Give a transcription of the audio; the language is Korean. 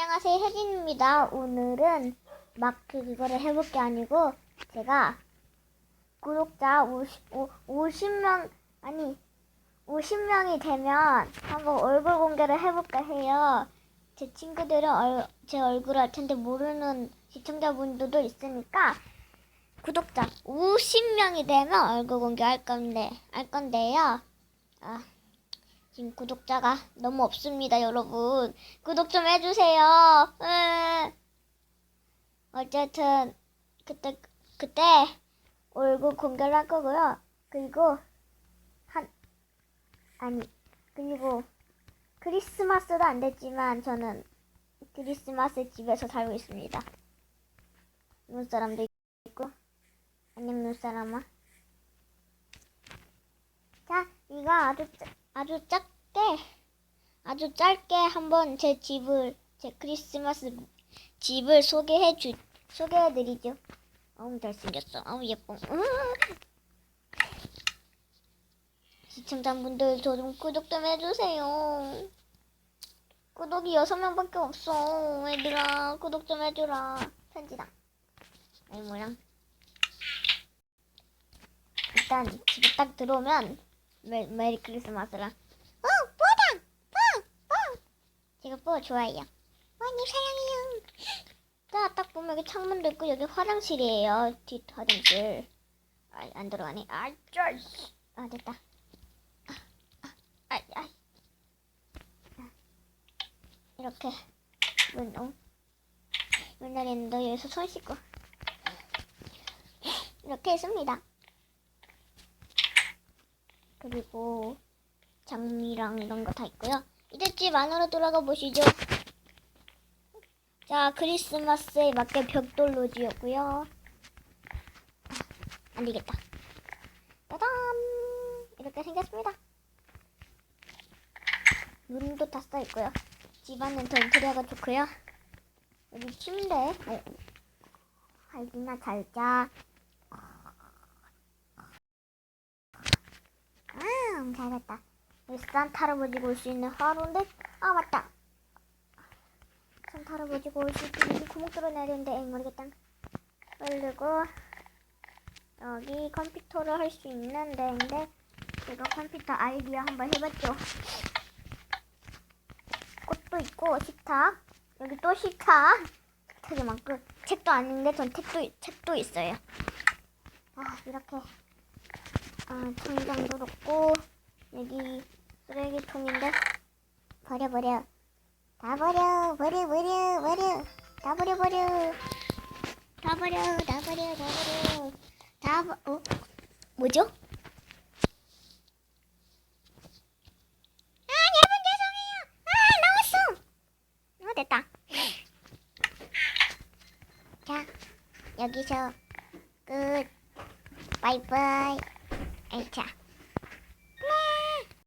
안녕하세요, 혜진입니다. 오늘은 막 그거를 해볼 게 아니고 제가 구독자 50, 50명 아니 50명이 되면 한번 얼굴 공개를 해볼까 해요. 제 친구들은 얼, 제 얼굴을 알 텐데 모르는 시청자분들도 있으니까 구독자 50명이 되면 얼굴 공개할 건데 할 건데요. 아, 지금 구독자가 너무 없습니다, 여러분. 구독 좀 해주세요. 으. 어쨌든 그때 그때 얼굴 공개를 할 거고요. 그리고 한 아니 그리고 크리스마스도 안 됐지만 저는 크리스마스 집에서 살고 있습니다. 눈사람도 있고 안녕 눈사람아. 자, 이거 아주 짜- 아주 작게 아주 짧게 한번 제 집을 제 크리스마스 집을 소개해 주 소개해 드리죠. 어우 잘생겼어. 어우 예뻐. 으. 시청자분들 저 좀 구독 좀 해주세요. 구독이 여섯 명밖에 없어. 얘들아 구독 좀 해주라. 편지다. 아이 뭐야? 일단 집에 딱 들어오면 메, 메리 크리스마스라. 어, 뽀당! 뽀! 뽀! 제가 뽀 좋아해요. 많이 사랑해요. 자, 딱 보면 여기 창문도 있고 여기 화장실이에요. 뒷 화장실. 아, 안 들어가네. 아, 쩔. 아, 됐다. 아, 아, 아, 아. 아. 이렇게 문, 어? 문 열리는데 여기서 손 씻고 이렇게 했습니다. 그리고 장미랑 이런 거 다 있고요. 이제 집 안으로 들어가 보시죠. 자, 크리스마스에 맞게 벽돌로 지었고요. 안 되겠다. 짜잔! 이렇게 생겼습니다. 눈도 다 써 있고요. 집안은 더 인테리어가 좋고요. 여기 침대. 어, 할기나 잘 자. 음, 잘했다. 여기 산타 할아버지가 올 수 있는 하루인데, 아, 맞다. 산타 할아버지가 올 수 있는 구멍 뚫어내야 되는데, 에이, 모르겠다. 그리고, 여기 컴퓨터를 할 수 있는 데인데, 제가 컴퓨터 아이디어 한번 해봤죠. 꽃도 있고, 식탁. 여기 또 식탁. 되게 많고, 책도 아닌데, 전 책도, 책도 있어요. 아, 이렇게. 아, 천장도 높고 여기 쓰레기통인데 버려 버려. 다 버려 버려 버려 버려. 다 버려 버려. 다 버려 다 버려 다 버려. 다 버... 어? 뭐죠? 아 여러분 죄송해요. 아 나왔어. 어 됐다. 자 여기서 끝. 바이바이. 아이차